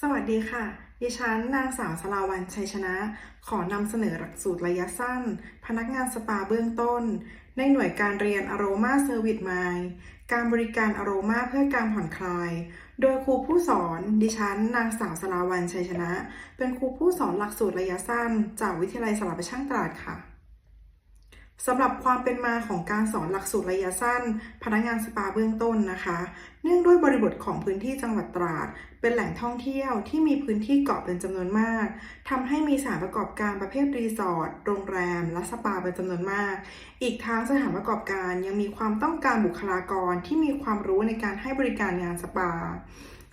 สวัสดีค่ะ ดิฉันนางสาวสลาวันชัยชนะ ขอนำเสนอหลักสูตรระยะสั้น พนักงานสปาเบื้องต้น ในหน่วยการเรียน Aroma Service Mind การบริการ Aroma เพื่อการผ่อนคลาย โดยครูผู้สอน ดิฉัน นางสาวสลาวันชัยชนะ เป็นครูผู้สอนหลักสูตรระยะสั้น จากวิทยาลัยสารพัดช่างตราดค่ะ สำหรับความเป็นมาของการสอนหลักสูตรระยะสั้น พนักงานสปาเบื้องต้นนะคะ เนื่องด้วยบริบทของพื้นที่จังหวัดตราด เป็นแหล่งท่องเที่ยวที่มีพื้นที่เกาะเป็นจำนวนมากทำให้มีสถานประกอบการประเภทรีสอร์ทโรงแรม และสปาเป็นจำนวนมาก อีกทั้งสถานประกอบการยังมีความต้องการบุคลากรที่มีความรู้ในการให้บริการงานสปา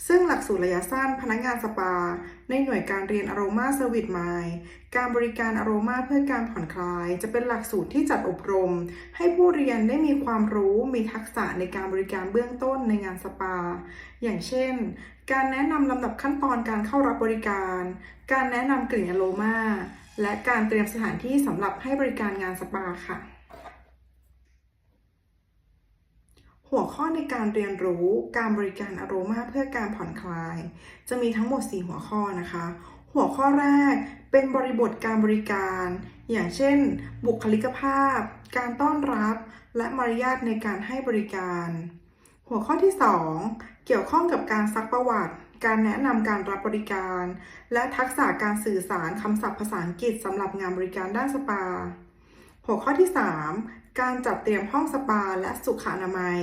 ซึ่งหลักสูตรระยะสั้นพนักงานสปา ในหน่วยการเรียน Aroma Service Mind การบริการ Aroma เพื่อการผ่อนคลาย จะเป็นหลักสูตรที่จัดอบรม ให้ผู้เรียนได้มีความรู้มีทักษะในการบริการเบื้องต้นในงานสปา อย่างเช่น การแนะนำลำดับขั้นตอนการเข้ารับบริการ การแนะนำกลิ่นอโรมาและการเตรียมสถานที่สำหรับให้บริการงานสปาค่ะ หัวข้อในการเรียนรู้การบริการอโรมาเพื่อการผ่อนคลาย จะมีทั้งหมด 4 หัวข้อนะคะ หัวข้อแรกเป็นบริบทการบริการ อย่างเช่น บุคลิกภาพ การต้อนรับ และมารยาทในการให้บริการ หัวข้อที่ 2 เกี่ยวข้องกับการซักประวัติ การแนะนำการรับบริการ และทักษะการสื่อสารคำศัพท์ภาษาอังกฤษสำหรับงานบริการด้านสปา หัวข้อที่ 3 การจัดเตรียมห้องสปาและสุขอนามัย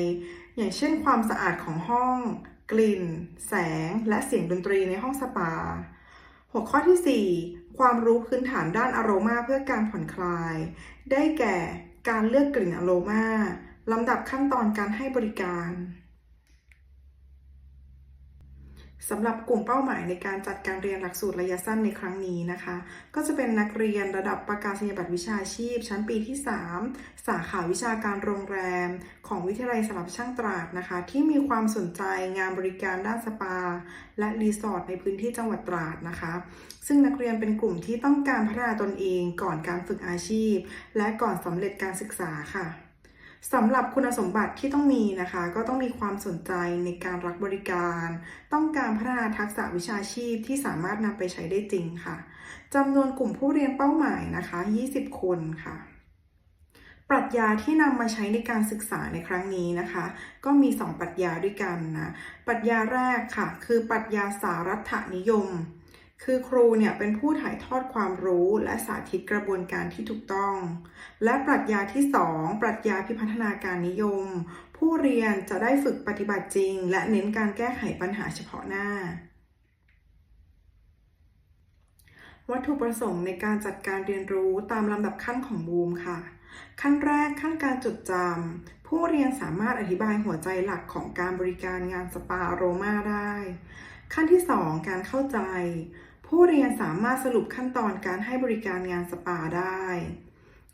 อย่างเช่นความสะอาดของห้อง กลิ่น แสง และเสียงดนตรีในห้องสปา หัวข้อที่ 4 ความรู้พื้นฐานด้านอโรมาเพื่อการผ่อนคลาย ได้แก่การเลือกกลิ่นอโรมาลำดับขั้นตอนการให้บริการ สำหรับกลุ่มเป้าหมายในการจัดการเรียนหลักสูตรระยะสั้นในครั้งนี้นะคะ ก็จะเป็นนักเรียนระดับประกาศนียบัตรวิชาชีพ ชั้นปีที่ 3 สาขาวิชาการโรงแรม ของวิทยาลัยสลับช่างตราดนะคะ ที่มีความสนใจงานบริการด้านสปา และรีสอร์ทในพื้นที่จังหวัดตราดนะคะ ซึ่งนักเรียนเป็นกลุ่มที่ต้องการพัฒนาตนเองก่อนการฝึกอาชีพ และก่อนสำเร็จการศึกษาค่ะ สำหรับคุณสมบัติที่ต้องมีนะคะ ก็ต้องมีความสนใจในการรับบริการ ต้องการพัฒนาทักษะวิชาชีพที่สามารถนำไปใช้ได้จริงค่ะจำนวนกลุ่มผู้เรียนเป้าหมายนะคะ 20 คนค่ะ ปรัชญาที่นำมาใช้ในการศึกษาในครั้งนี้นะคะ ก็มี 2 ปรัชญาด้วยกันนะ ปรัชญาแรกค่ะ คือปรัชญาสารัฐนิยม คือครูเนี่ยเป็นผู้ถ่ายทอดความรู้และสาธิตกระบวนการที่ถูกต้อง และปรัชญาที่ 2 ปรัชญาพิพัฒนาการนิยม ผู้เรียนจะได้ฝึกปฏิบัติจริง และเน้นการแก้ไขปัญหาเฉพาะหน้า วัตถุประสงค์ในการจัดการเรียนรู้ตามลำดับขั้นของบูมค่ะ ขั้นแรกขั้นการจดจำผู้เรียนสามารถอธิบายหัวใจหลักของการบริการงานสปาโรมาได้ ขั้นที่ 2 การเข้าใจ ผู้เรียนสามารถสรุปขั้นตอนการให้บริการงานสปาได้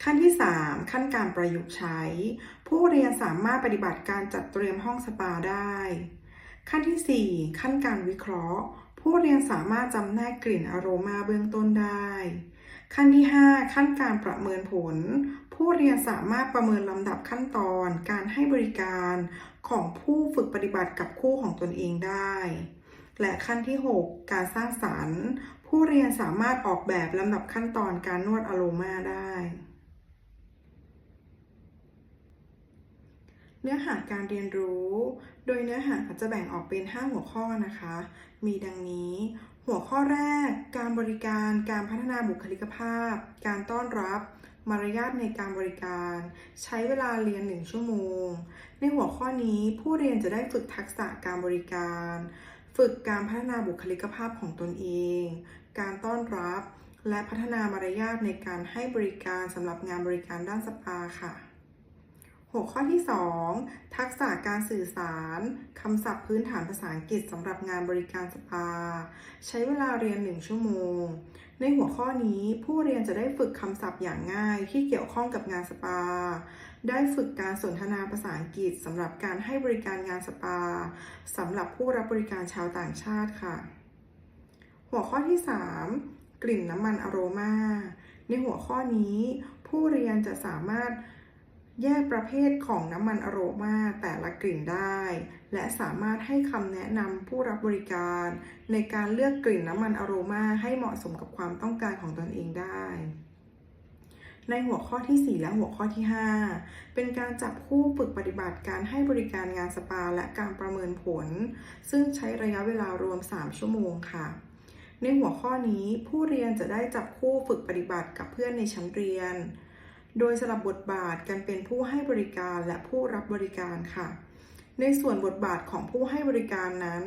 ขั้นที่ 3 ขั้นการประยุกต์ใช้ ผู้เรียนสามารถปฏิบัติการจัดเตรียมห้องสปาได้ ขั้นที่ 4 ขั้นการวิเคราะห์ ผู้เรียนสามารถจำแนกกลิ่นอโรมาเบื้องต้นได้ ขั้นที่ 5 ขั้นการประเมินผล ผู้เรียนสามารถประเมินลำดับขั้นตอนการให้บริการของผู้ฝึกปฏิบัติกับคู่ของตนเองได้ และขั้นที่ 6 การสร้างสรรค์ ผู้เรียนสามารถออกแบบลำดับขั้นตอนการนวดอโรมาได้ เนื้อหาการเรียนรู้ โดยเนื้อหาจะแบ่งออกเป็น 5 หัวข้อนะคะ มีดังนี้ หัวข้อแรก การบริการ การพัฒนาบุคลิกภาพ การต้อนรับมารยาทในการบริการ ใช้เวลาเรียน 1 ชั่วโมง ในหัวข้อนี้ผู้เรียนจะได้ฝึกทักษะการบริการ ฝึกการพัฒนาบุคลิกภาพของตนเอง การต้อนรับ และพัฒนามารยาทในการให้บริการสำหรับงานบริการด้านสปาค่ะ หัวข้อที่ 2 ทักษะการสื่อสารคำศัพท์พื้นฐานภาษาอังกฤษสำหรับงานบริการสปา ใช้เวลาเรียน 1 ชั่วโมง ในหัวข้อนี้ผู้เรียนจะได้ฝึกคำศัพท์อย่างง่ายที่เกี่ยวข้องกับงานสปา ได้ฝึกการสนทนาภาษาอังกฤษสำหรับการให้บริการงานสปาสำหรับผู้รับบริการชาวต่างชาติค่ะ หัวข้อที่ 3 กลิ่นน้ำมันอโรมาในหัวข้อนี้ ผู้เรียนจะสามารถแยกประเภทของน้ำมันอโรมาแต่ละกลิ่นได้ และสามารถให้คำแนะนำผู้รับบริการ ในการเลือกกลิ่นน้ำมันอโรมาให้เหมาะสมกับความต้องการของตนเองได้ ในหัวข้อที่ 4 และหัวข้อที่ 5 เป็นการจับคู่ฝึกปฏิบัติการให้บริการงานสปาและการประเมินผล ซึ่งใช้ระยะเวลารวม 3 ชั่วโมงค่ะ ในหัวข้อนี้ผู้เรียนจะได้จับคู่ฝึกปฏิบัติกับเพื่อนในชั้นเรียน โดยสลับบทบาทกันเป็นผู้ให้บริการและผู้รับบริการค่ะ ในส่วนบทบาทของผู้ให้บริการนั้น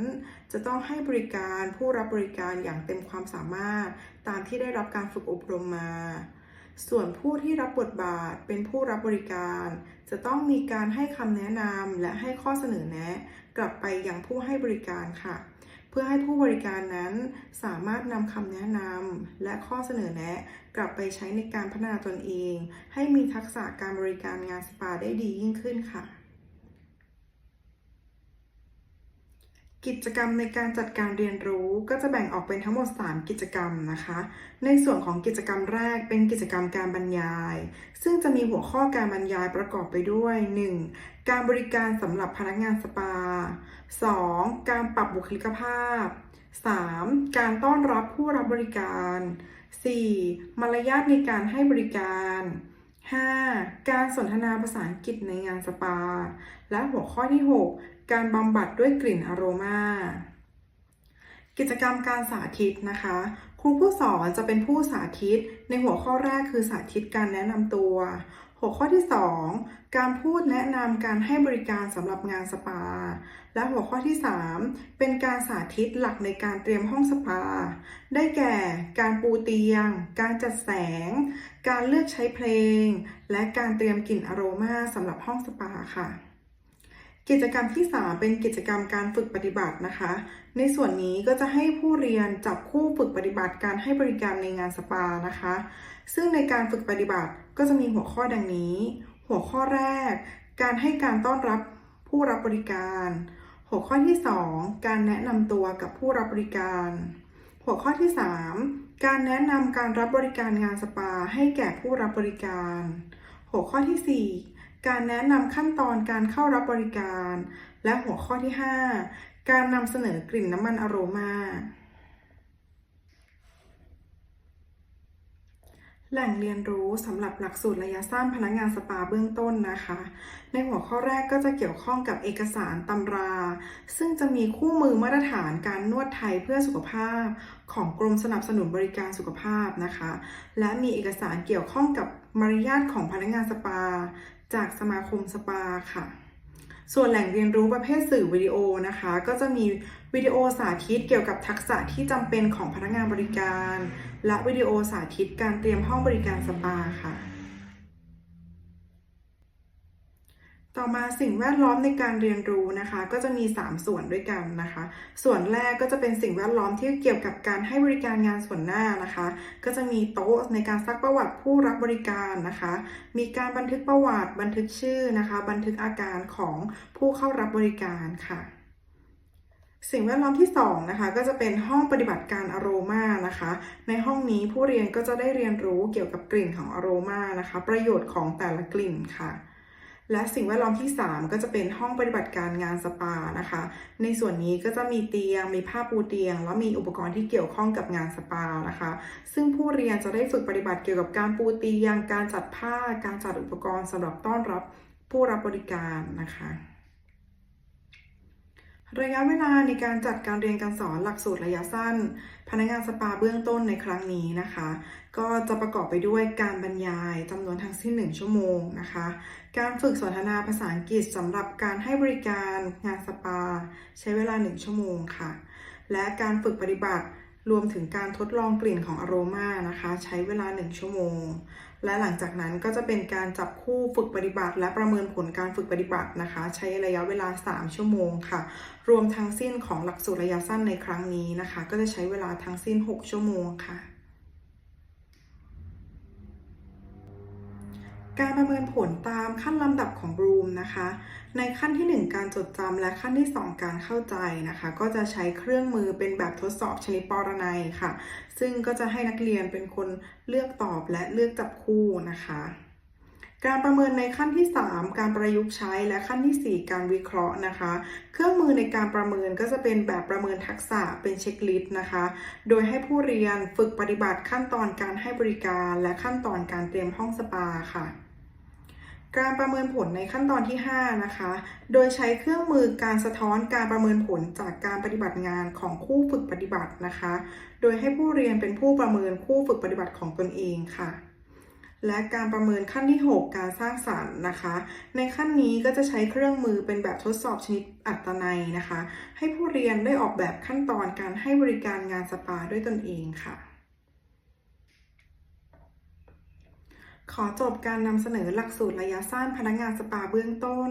จะต้องให้บริการผู้รับบริการอย่างเต็มความสามารถ ตามที่ได้รับการฝึกอบรมมา ส่วนผู้ที่รับบทบาทเป็นผู้รับบริการ จะต้องมีการให้คำแนะนำและให้ข้อเสนอแนะ กลับไปยังผู้ให้บริการค่ะ เพื่อให้ผู้บริการนั้นสามารถนำคำแนะนำและข้อเสนอแนะ กลับไปใช้ในการพัฒนาตนเอง ให้มีทักษะการบริการงานสปาได้ดียิ่งขึ้นค่ะ กิจกรรมในการจัดการเรียนรู้ก็จะแบ่งออกเป็นทั้งหมด 3 กิจกรรมนะคะ ในส่วนของกิจกรรมแรกเป็นกิจกรรมการบรรยาย ซึ่งจะมีหัวข้อการบรรยายประกอบไปด้วย 1. การบริการสำหรับพนักงานสปา 2. การปรับบุคลิกภาพ 3. การต้อนรับผู้รับบริการ 4. มารยาทในการให้บริการ 5. การสนทนาภาษาอังกฤษในงานสปา และหัวข้อที่ 6 การบำบัดด้วยกลิ่นอโรมา กิจกรรมการสาธิตนะคะ ครูผู้สอนจะเป็นผู้สาธิต ในหัวข้อแรกคือสาธิตการแนะนำตัว หัวข้อที่ 2 การพูดแนะนำการให้บริการสำหรับงานสปา และหัวข้อที่ 3 เป็นการสาธิตหลักในการเตรียมห้องสปา ได้แก่ การปูเตียง การจัดแสง การเลือกใช้เพลง และการเตรียมกลิ่นอโรมาสำหรับห้องสปาค่ะกิจกรรมที่ 3 เป็นกิจกรรมการฝึกปฏิบัตินะคะ ในส่วนนี้ก็จะให้ผู้เรียนจับคู่ฝึกปฏิบัติการให้บริการในงานสปานะคะ ซึ่งในการฝึกปฏิบัติก็จะมีหัวข้อดังนี้ หัวข้อแรก การให้การต้อนรับผู้รับบริการ หัวข้อที่ 2 การแนะนำตัวกับผู้รับบริการ หัวข้อที่ 3 การแนะนำการรับบริการงานสปาให้แก่ผู้รับบริการ หัวข้อที่ 4 การแนะนำขั้นตอนการเข้ารับบริการ และหัวข้อที่ 5 การนำเสนอกลิ่นน้ำมันอโรมา แหล่งเรียนรู้สำหรับหลักสูตรระยะสั้นพนักงานสปาเบื้องต้นนะคะ ในหัวข้อแรกก็จะเกี่ยวข้องกับเอกสารตำรา ซึ่งจะมีคู่มือมาตรฐานการนวดไทยเพื่อสุขภาพ ของกรมสนับสนุนบริการสุขภาพนะคะ และมีเอกสารเกี่ยวข้องกับมารยาทของพนักงานสปา จากสมาคมสปาค่ะส่วนแหล่งเรียนรู้ประเภทสื่อวิดีโอนะคะ ก็จะมีวิดีโอสาธิตเกี่ยวกับทักษะที่จำเป็นของพนักงานบริการ และวิดีโอสาธิตการเตรียมห้องบริการสปาค่ะ ต่อมาสิ่งแวดล้อมในการเรียนรู้นะคะ ก็จะมี 3 ส่วนด้วยกันนะคะ ส่วนแรกก็จะเป็นสิ่งแวดล้อมที่เกี่ยวกับการให้บริการงานส่วนหน้านะคะ ก็จะมีโต๊ะในการซักประวัติผู้รับบริการนะคะ มีการบันทึกประวัติบันทึกชื่อนะคะ บันทึกอาการของผู้เข้ารับบริการค่ะ สิ่งแวดล้อมที่2นะคะก็จะเป็นห้องปฏิบัติการอโรมานะคะ ในห้องนี้ผู้เรียนก็จะได้เรียนรู้เกี่ยวกับกลิ่นของอโรมานะคะ ประโยชน์ของแต่ละกลิ่นค่ะ และสิ่งแวดล้อมที่ 3 ก็จะเป็นห้องปฏิบัติการงานสปานะคะ ในส่วนนี้ก็จะมีเตียง มีผ้าปูเตียง แล้วมีอุปกรณ์ที่เกี่ยวข้องกับงานสปานะคะ ซึ่งผู้เรียนจะได้ฝึกปฏิบัติเกี่ยวกับการปูเตียง การจัดผ้า การจัดอุปกรณ์สำหรับต้อนรับผู้รับบริการนะคะ ระยะเวลาในการจัดการเรียนการสอนหลักสูตรระยะสั้น พนักงานสปาเบื้องต้นในครั้งนี้นะคะ ก็จะประกอบไปด้วยการบรรยายจำนวนทั้งสิ้น 1 ชั่วโมงนะคะ การฝึกสนทนาภาษาอังกฤษสำหรับการให้บริการงานสปา ใช้เวลา 1 ชั่วโมงค่ะ และการฝึกปฏิบัติรวมถึงการทดลองกลิ่นของอโรมานะคะ ใช้เวลา 1 ชั่วโมง และหลังจากนั้นก็จะเป็นการจับคู่ฝึกปฏิบัติ และประเมินผลการฝึกปฏิบัตินะคะ ใช้ระยะเวลา 3 ชั่วโมงค่ะ รวมทั้งสิ้นของหลักสูตรระยะสั้นในครั้งนี้นะคะ ก็จะใช้เวลาทั้งสิ้น 6 ชั่วโมงค่ะ การประเมินผลตามขั้นลำดับของบลูมนะคะ ในขั้นที่ 1 การจดจำและขั้นที่ 2 การเข้าใจนะคะ ก็จะใช้เครื่องมือเป็นแบบทดสอบชนิดปรนัยค่ะ ซึ่งก็จะให้นักเรียนเป็นคนเลือกตอบและเลือกจับคู่นะคะ การประเมินในขั้นที่ 3 การประยุกต์ใช้และขั้นทีสี่4 การวิเคราะห์นะคะ เครื่องมือในการประเมินก็จะเป็นแบบประเมินทักษะเป็นเช็คลิสต์นะคะ โดยให้ผู้เรียนฝึกปฏิบัติขั้นตอนการให้บริการ และขั้นตอนการเตรียมห้องสปาค่ะ การประเมินผลในขั้นตอนที่ 5 นะคะ โดยใช้เครื่องมือการสะท้อนการประเมินผลจากการปฏิบัติงานของคู่ฝึกปฏิบัตินะคะ โดยให้ผู้เรียนเป็นผู้ประเมินคู่ฝึกปฏิบัติของตนเองค่ะ และการประเมินขั้นที่ 6 การสร้างสรรค์นะคะ ในขั้นนี้ก็จะใช้เครื่องมือเป็นแบบทดสอบชนิดอัตนัยนะคะ ให้ผู้เรียนได้ออกแบบขั้นตอนการให้บริการงานสปาด้วยตนเองค่ะ ขอจบการนำเสนอหลักสูตรระยะสั้นพนักงานสปาเบื้องต้น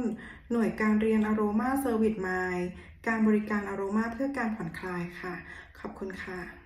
หน่วยการเรียน Aroma Service Mind การบริการ Aroma เพื่อการผ่อนคลายค่ะ ขอบคุณค่ะ